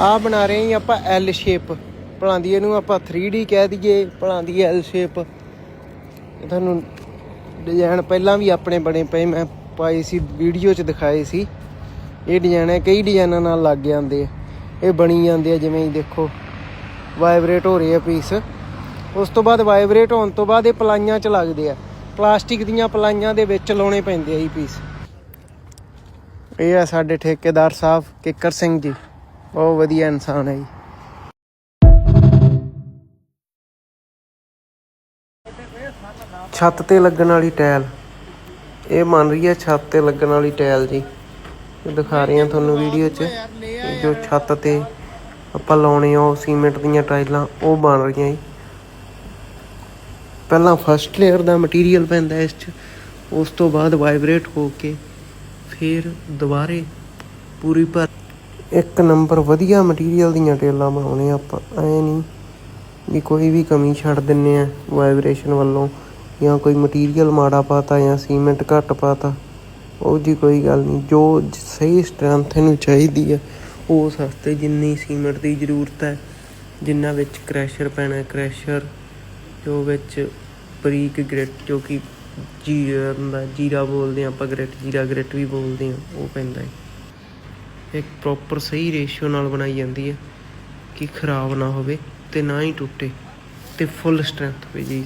ਆ ਬਣਾ ਰਹੇ ਹਾਂ ਜੀ ਆਪਾਂ ਐਲ ਸ਼ੇਪ ਭਲਾਂਦੀ ਇਹਨੂੰ ਆਪਾਂ 3D ਕਹਿ ਦਈਏ ਭਲਾਂਦੀ ਐਲ ਸ਼ੇਪ ਤੁਹਾਨੂੰ ਡਿਜ਼ਾਈਨ ਪਹਿਲਾਂ ਵੀ ਆਪਣੇ ਬਣੇ ਪਏ, ਮੈਂ ਪਾਈ ਸੀ ਵੀਡੀਓ 'ਚ ਦਿਖਾਏ ਸੀ। ਇਹ ਡਿਜ਼ਾਈਨ ਹੈ, ਕਈ ਡਿਜ਼ਾਈਨਾਂ ਨਾਲ ਲੱਗ ਜਾਂਦੇ ਆ। ਇਹ ਬਣੀ ਜਾਂਦੇ ਆ, ਜਿਵੇਂ ਹੀ ਦੇਖੋ ਵਾਈਬ੍ਰੇਟ ਹੋ ਰਹੇ ਆ ਪੀਸ ਉਸ ਤੋਂ ਬਾਅਦ ਵਾਈਬ੍ਰੇਟ ਹੋਣ ਤੋਂ ਬਾਅਦ ਇਹ ਪਲਾਈਆਂ 'ਚ ਲੱਗਦੇ ਆ। ਪਲਾਸਟਿਕ ਦੀਆਂ ਪਲਾਈਆਂ ਦੇ ਵਿੱਚ ਲਾਉਣੇ ਪੈਂਦੇ ਆ ਇਹ ਪੀਸ ਇਹ ਆ ਸਾਡੇ ਠੇਕੇਦਾਰ ਸਾਹਿਬ ਕਿੱਕਰ ਸਿੰਘ ਜੀ। ਬਹੁਤ ਵਧੀਆ ਇਨਸਾਨ ਹੈ ਜੀ। ਛੱਤ ਤੇ ਲੱਗਣ ਵਾਲੀ ਟਾਇਲ। ਇਹ ਮੰਨ ਰਹੀ ਹੈ ਛੱਤ ਤੇ ਲੱਗਣ ਵਾਲੀ ਟਾਇਲ ਜੀ। ਦਿਖਾ ਰਹੇ ਹਾਂ ਤੁਹਾਨੂੰ ਵੀਡੀਓ 'ਚ। ਜੋ ਛੱਤ ਤੇ ਆਪਾਂ ਲਾਉਣੇ ਆ ਸੀਮੈਂਟ ਦੀਆਂ ਟਾਈਲਾਂ ਉਹ ਬਣ ਰਹੀਆਂ ਜੀ। ਪਹਿਲਾਂ ਫਸਟ ਲੇਅਰ ਦਾ ਮਟੀਰੀਅਲ ਪੈਂਦਾ ਇਸ 'ਚ। ਉਸ ਤੋਂ ਬਾਅਦ ਵਾਈਬ੍ਰੇਟ ਹੋ ਕੇ ਫਿਰ ਦੁਬਾਰੇ ਪੂਰੀ ਭਰ ਇੱਕ ਨੰਬਰ ਵਧੀਆ ਮਟੀਰੀਅਲ ਦੀਆਂ ਟੇਲਾਂ ਬਣਾਉਣੇ ਆਪਾਂ, ਐ ਨਹੀਂ ਵੀ ਕੋਈ ਵੀ ਕਮੀ ਛੱਡ ਦਿੰਨੇ ਆ ਵਾਈਬ੍ਰੇਸ਼ਨ ਵੱਲੋਂ ਜਾਂ ਕੋਈ ਮਟੀਰੀਅਲ ਮਾੜਾ ਪਾਤਾ ਜਾਂ ਸੀਮੈਂਟ ਘੱਟ ਪਾਤਾ, ਉਹ ਜੀ ਕੋਈ ਗੱਲ ਨਹੀਂ, ਜੋ ਸਹੀ ਸਟਰੈਂਥ ਇਹਨੂੰ ਚਾਹੀਦੀ ਹੈ ਉਸ ਹਸਤੇ ਜਿੰਨੀ ਸੀਮੈਂਟ ਦੀ ਜ਼ਰੂਰਤ ਹੈ, ਜਿੰਨਾ ਵਿੱਚ ਕ੍ਰੈਸ਼ਰ ਪੈਣਾ ਕ੍ਰੈਸ਼ਰ ਜੋ ਵਿੱਚ ਬਰੀਕ ਗ੍ਰਿਟ ਜੋ ਕਿ ਜੀਰਾ ਹੁੰਦਾ, ਜੀਰਾ ਬੋਲਦੇ ਆ ਆਪਾਂ ਗ੍ਰਿਟ ਜੀਰਾ ਗ੍ਰਿਟ ਵੀ ਬੋਲਦੇ ਆ, ਉਹ ਪੈਂਦਾ ਹੈ। ਇੱਕ ਪ੍ਰੋਪਰ ਸਹੀ ਰੇਸ਼ੀਓ ਨਾਲ ਬਣਾਈ ਜਾਂਦੀ ਹੈ ਕਿ ਖਰਾਬ ਨਾ ਹੋਵੇ ਤੇ ਨਾ ਹੀ ਟੁੱਟੇ ਤੇ ਫੁੱਲ ਸਟਰੈਂਥ ਹੋਵੇ ਜੀ।